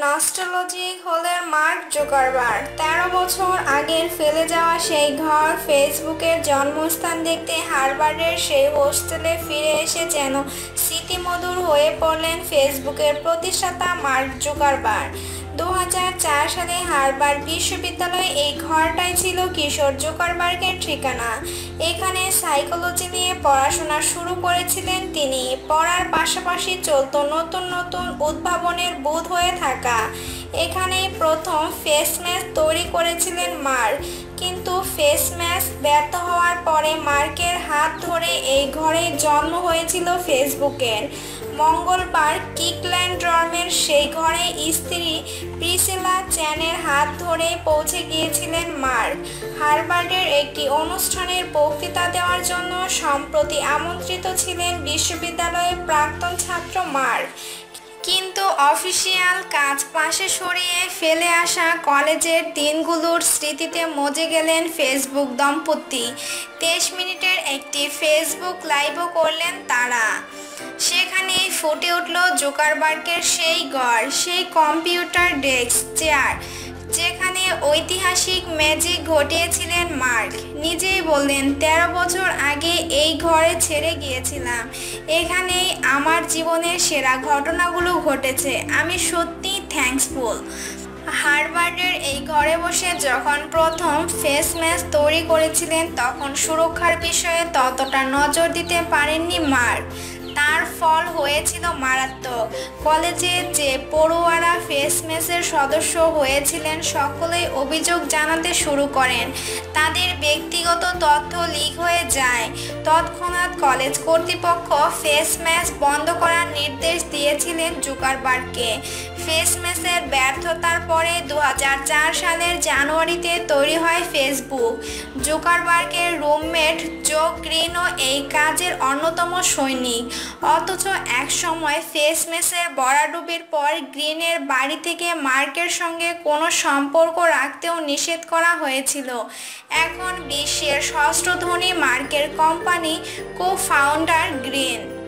Nostalgic হলের mark জোকারবার তেরো বছর আগের ফেলে যাওয়া সেই ঘর ফেসবুকের জন্মস্থান দেখতে হারবার্ডের সেই হোস্টেলে ফিরে এসে যেন স্মৃতিমধুর হয়ে পড়লেন ফেসবুকের প্রতিষ্ঠাতা মার্ক জোকারবার্গ। দু হাজার চার সালে হারবার বিশ্ববিদ্যালয়ে এই ঘরটাই ছিল কিশোর জোকারবার্গের ঠিকানা। এখানে সাইকোলজি নিয়ে পড়াশোনা শুরু করেছিলেন তিনি। পড়ার পাশাপাশি চলত নতুন নতুন উদ্ভাবনের বোধ হয়ে থাকা। এখানেই প্রথম ফেস ম্যাচ তৈরি করেছিলেন মার্ক। কিন্তু ফেস ম্যাচ ব্যর্থ হওয়ার পরে মার্কের হাত ধরে এই ঘরে জন্ম হয়েছিল ফেসবুকের। মঙ্গলবার কিকল্যান্ড ড্রমের সেই ঘরে স্ত্রী প্রিসিলা চ্যানের হাত ধরে পৌঁছে গিয়েছিলেন মার্ক। হারবার্ডের একটি অনুষ্ঠানের বক্তৃতা দেওয়ার জন্য সম্প্রতি আমন্ত্রিত ছিলেন বিশ্ববিদ্যালয়ের প্রাক্তন ছাত্র মার্ক। কিন্তু অফিসিয়াল কাজ পাশে সরিয়ে ফেলে আসা কলেজের দিনগুলোর স্মৃতিতে মজে গেলেন ফেসবুক দম্পতি। তেইশ মিনিটের একটি ফেসবুক লাইভও করলেন তারা। সেখানে ফুটে উঠল জোকারবার্গের সেই গড়, সেই কম্পিউটার ডেস্ক, চেয়ার। যেখানে ঐতিহাসিক ম্যাজিক ঘটিয়েছিলেন মার্ক। নিজেই বললেন ১৩ বছর আগে এই ঘরে ছেড়ে গিয়েছিলাম। এখানেই আমার জীবনের সেরা ঘটনাগুলো ঘটেছে। আমি সত্যি থ্যাঙ্কসফুল হারবার্ডের এই ঘরে বসে যখন প্রথম ফেস ম্যাচ তৈরি করেছিলেন, তখন সুরক্ষার বিষয়ে ততটা নজর দিতে পারেননি মার্ক। তার ফল হয়েছিল মারাত্মক। কলেজে যে পড়ুয়ারা ফেস মেসের সদস্য হয়েছিলেন, সকলেই অভিযোগ জানাতে শুরু করেন। তাদের ব্যক্তিগত তথ্য লিক হয়ে যায়। তৎক্ষণাৎ কলেজ কর্তৃপক্ষ ফেস ম্যাচ বন্ধ করার নির্দেশ দিয়েছিলেন জুকারবার্গকে। ফেস ম্যাচের ব্যর্থতার পরে দু হাজার চার সালের জানুয়ারিতে তৈরি হয় ফেসবুক। জুকারবার্গের জো গ্রিনও এই কাজের অন্যতম সৈনিক। অথচ একসময় ফেস মেসের বরাডুবির পর গ্রিনের বাড়ি থেকে মার্কের সঙ্গে কোনো সম্পর্ক রাখতেও নিষেধ করা হয়েছিল। এখন বিশ্বের ষষ্ঠ ধনী মার্কের কোম্পানি কো ফাউন্ডার গ্রিন।